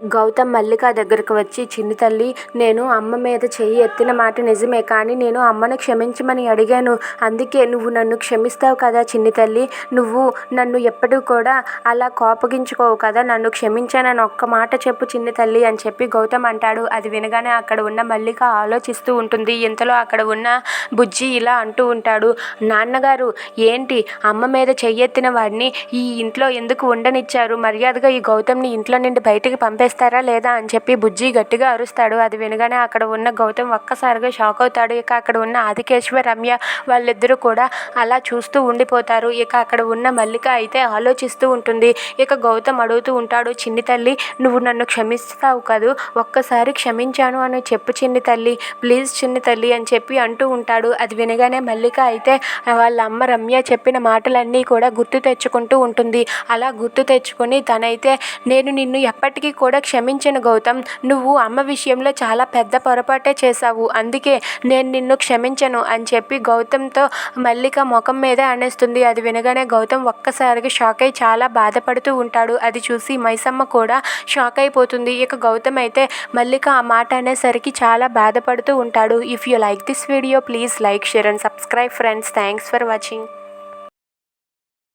గౌతమ్ మల్లిక దగ్గరకు వచ్చి చిన్ని తల్లి నేను అమ్మ మీద చెయ్యి ఎత్తిన మాట నిజమే కానీ నేను అమ్మను క్షమించమని అడిగాను. అందుకే నువ్వు నన్ను క్షమిస్తావు కదా చిన్ని తల్లి. నువ్వు నన్ను ఎప్పుడూ కూడా అలా కోపగించుకోవు కదా నన్ను క్షమించానని ఒక్క మాట చెప్పు చిన్ని తల్లి అని చెప్పి గౌతమ్ అంటాడు. అది వినగానే అక్కడ ఉన్న మల్లిక ఆలోచిస్తూ ఉంటుంది. ఇంతలో అక్కడ ఉన్న బుజ్జి ఇలా అంటూ ఉంటాడు. నాన్నగారు ఏంటి? అమ్మ మీద చెయ్యెత్తిన వాడిని ఈ ఇంట్లో ఎందుకు ఉండనిచ్చారు? మర్యాదగా ఈ గౌతమ్ని ఇంట్లో నుండి బయటికి చేస్తారా లేదా అని చెప్పి బుజ్జి గట్టిగా అరుస్తాడు. అది వినగానే అక్కడ ఉన్న గౌతమ్ ఒక్కసారిగా షాక్ అవుతాడు. ఇక అక్కడ ఉన్న ఆదికేశ్వర్ రమ్య వాళ్ళిద్దరూ కూడా అలా చూస్తూ ఉండిపోతారు. ఇక అక్కడ ఉన్న మల్లిక అయితే ఆలోచిస్తూ ఉంటుంది. ఇక గౌతమ్ అడుగుతూ ఉంటాడు చిన్ని తల్లి నువ్వు నన్ను క్షమిస్తావు కదూ? ఒక్కసారి క్షమించాను అని చెప్పు చిన్ని తల్లి. ప్లీజ్ చిన్ని తల్లి అని చెప్పి అంటూ ఉంటాడు. అది వినగానే మల్లిక అయితే వాళ్ళ అమ్మ రమ్య చెప్పిన మాటలన్నీ కూడా గుర్తు తెచ్చుకుంటూ ఉంటుంది. అలా గుర్తు తెచ్చుకొని తనైతే నేను నిన్ను ఎప్పటికీ కూడా క్షమించను గౌతమ్. నువ్వు అమ్మ విషయంలో చాలా పెద్ద పొరపాటే చేశావు. అందుకే నేను నిన్ను క్షమించను అని చెప్పి గౌతమ్తో మల్లిక ముఖం మీదే అనేస్తుంది అది వినగానే గౌతమ్ ఒక్కసారిగా షాక్ అయి చాలా బాధపడుతూ ఉంటాడు. అది చూసి మైసమ్మ కూడా షాక్ అయిపోతుంది. ఇక గౌతమ్ అయితే మల్లిక ఆ మాట అనేసరికి చాలా బాధపడుతూ ఉంటాడు. If you like this video please like share and subscribe friends thanks for watching